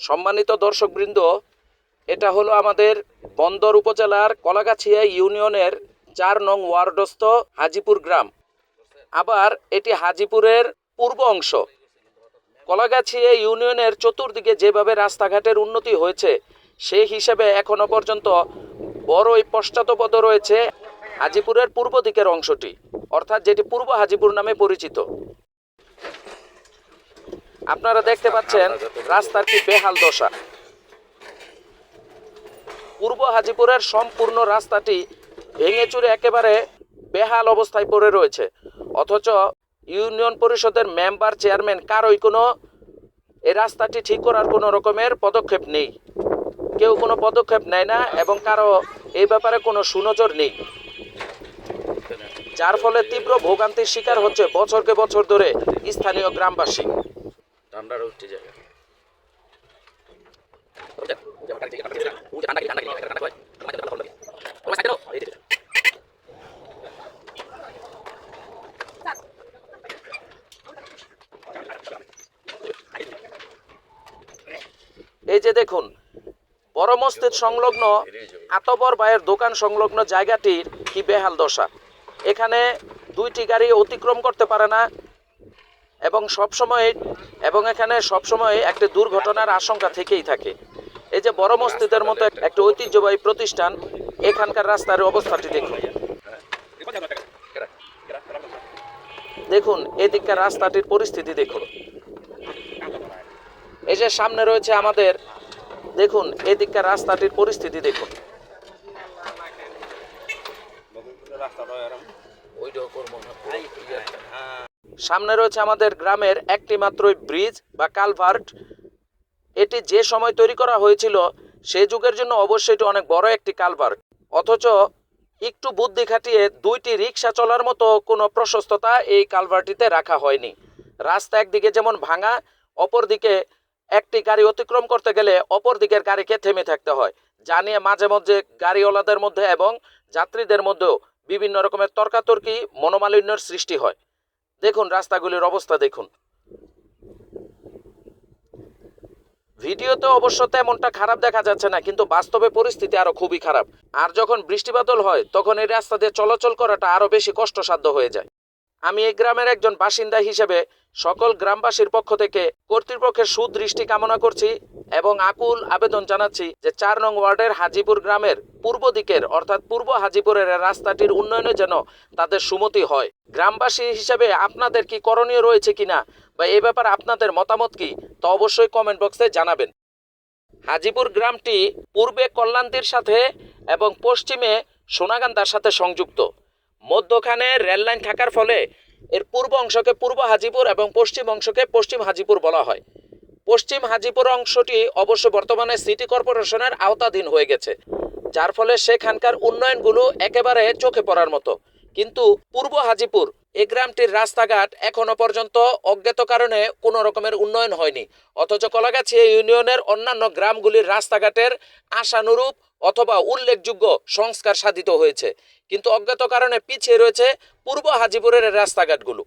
সম্মানিত দর্শকবৃন্দ, এটা হলো আমাদের বন্দর উপজেলার কলাগাছিয়া ইউনিয়নের চার নং ওয়ার্ডস্থ হাজিপুর গ্রাম। আবার এটি হাজিপুরের পূর্ব অংশ। কলাগাছিয়া ইউনিয়নের চতুর্দিকে যেভাবে রাস্তাঘাটের উন্নতি হয়েছে, সেই হিসেবে এখনও পর্যন্ত বড়ই পশ্চাৎপদ রয়েছে হাজিপুরের পূর্ব দিকের অংশটি, অর্থাৎ যেটি পূর্ব হাজিপুর নামে পরিচিত। আপনারা দেখতে পাচ্ছেন, রাস্তার কি বেহাল দশা। পূর্ব হাজিপুরের সম্পূর্ণ রাস্তাটি ভেঙে চুরে একেবারে বেহাল অবস্থায় পড়ে রয়েছে। অথচ ইউনিয়ন পরিষদের মেম্বার চেয়ারম্যান কারোই কোনো এই রাস্তাটি ঠিক করার কোনো রকমের পদক্ষেপ নেই। কেউ কোনো পদক্ষেপ নেয় না এবং কারও এই ব্যাপারে কোনো সুনজর নেই। যার ফলে তীব্র ভোগান্তির শিকার হচ্ছে বছরকে বছর ধরে স্থানীয় গ্রামবাসী। যায় এই যে দেখুন মসজিদ সংলগ্ন আতবর বায়ের দোকান সংলগ্ন জায়গাটির কি বেহাল দশা। এখানে দুইটি গাড়ি অতিক্রম করতে পারে না এবং সবসময়, এবং এখানে সবসময় একটি দুর্ঘটনার আশঙ্কা থেকেই থাকে। এই যে বড় মসজিদের মতো একটা ঐতিহ্যবাহী প্রতিষ্ঠান, এখানকার রাস্তার অবস্থাটি দেখুন। দেখুন, এদিককার রাস্তাটির পরিস্থিতি দেখুন। এই যে সামনে রয়েছে আমাদের, দেখুন, এদিককার রাস্তাটির পরিস্থিতি দেখুন। সামনে রয়েছে আমাদের গ্রামের একটি মাত্রই ব্রিজ বা কালভার্ট। এটি যে সময় তৈরি করা হয়েছিল সেই যুগের জন্য অবশ্যই এটি অনেক বড় একটি কালভার্ট। অথচ একটু বুদ্ধি খাটিয়ে দুইটি রিক্সা চলার মতো কোনো প্রশস্ততা এই কালভার্টিতে রাখা হয়নি। রাস্তা একদিকে যেমন ভাঙা, অপরদিকে একটি গাড়ি অতিক্রম করতে গেলে অপর দিকের গাড়িকে থেমে থাকতে হয়। যা নিয়ে মাঝে মধ্যে গাড়িওয়ালাদের মধ্যে এবং যাত্রীদের মধ্যেও বিভিন্ন রকমের তর্কাতর্কি, মনোমালিন্যর সৃষ্টি হয়। দেখুন, রাস্তাগুলির অবস্থা দেখুন। ভিডিওতে অবশ্য তেমনটা খারাপ দেখা যাচ্ছে না, কিন্তু বাস্তবে পরিস্থিতি আরও খুবই খারাপ। আর যখন বৃষ্টিবাদল হয়, তখন এই রাস্তা দিয়ে চলাচল করাটা আরও বেশি কষ্টসাধ্য হয়ে যায়। আমি এই গ্রামের একজন বাসিন্দা হিসেবে সকল গ্রামবাসীর পক্ষ থেকে কর্তৃপক্ষের সুদৃষ্টি কামনা করছি এবং আকুল আবেদন জানাচ্ছি যে চার নং ওয়ার্ডের হাজিপুর গ্রামের পূর্ব দিকের, অর্থাৎ পূর্ব হাজিপুরের রাস্তাটির উন্নয়নে যেন তাদের সুমতি হয়। গ্রামবাসী হিসেবে আপনাদের কি করণীয় রয়েছে কিনা বা এ ব্যাপারে আপনাদের মতামত কি, তা অবশ্যই কমেন্ট বক্সে জানাবেন। হাজিপুর গ্রামটি পূর্বে কল্যাণতীর সাথে এবং পশ্চিমে সোনাগান্দার সাথে সংযুক্ত। মধ্যখানে রেললাইন থাকার ফলে এর পূর্ব অংশকে পূর্ব হাজিপুর এবং পশ্চিম অংশকে পশ্চিম হাজিপুর বলা হয়। পশ্চিম হাজিপুর অংশটি অবশ্য বর্তমানে সিটি কর্পোরেশনের আওতাধীন হয়ে গেছে, যার ফলে সেখানকার উন্নয়নগুলো একেবারে চোখে পড়ার মতো। কিন্তু পূর্ব হাজিপুর এই গ্রামটির রাস্তাঘাট এখনও পর্যন্ত অজ্ঞাত কারণে কোনো রকমের উন্নয়ন হয়নি। অথচ কলাগাছি ইউনিয়নের অন্যান্য গ্রামগুলির রাস্তাঘাটের আশানুরূপ অথবা উল্লেখযোগ্য সংস্কার সাধিত হয়েছে। কিন্তু অজ্ঞাত কারণে পিছিয়ে রয়েছে পূর্ব হাজিপুরের রাস্তাঘাটগুলো।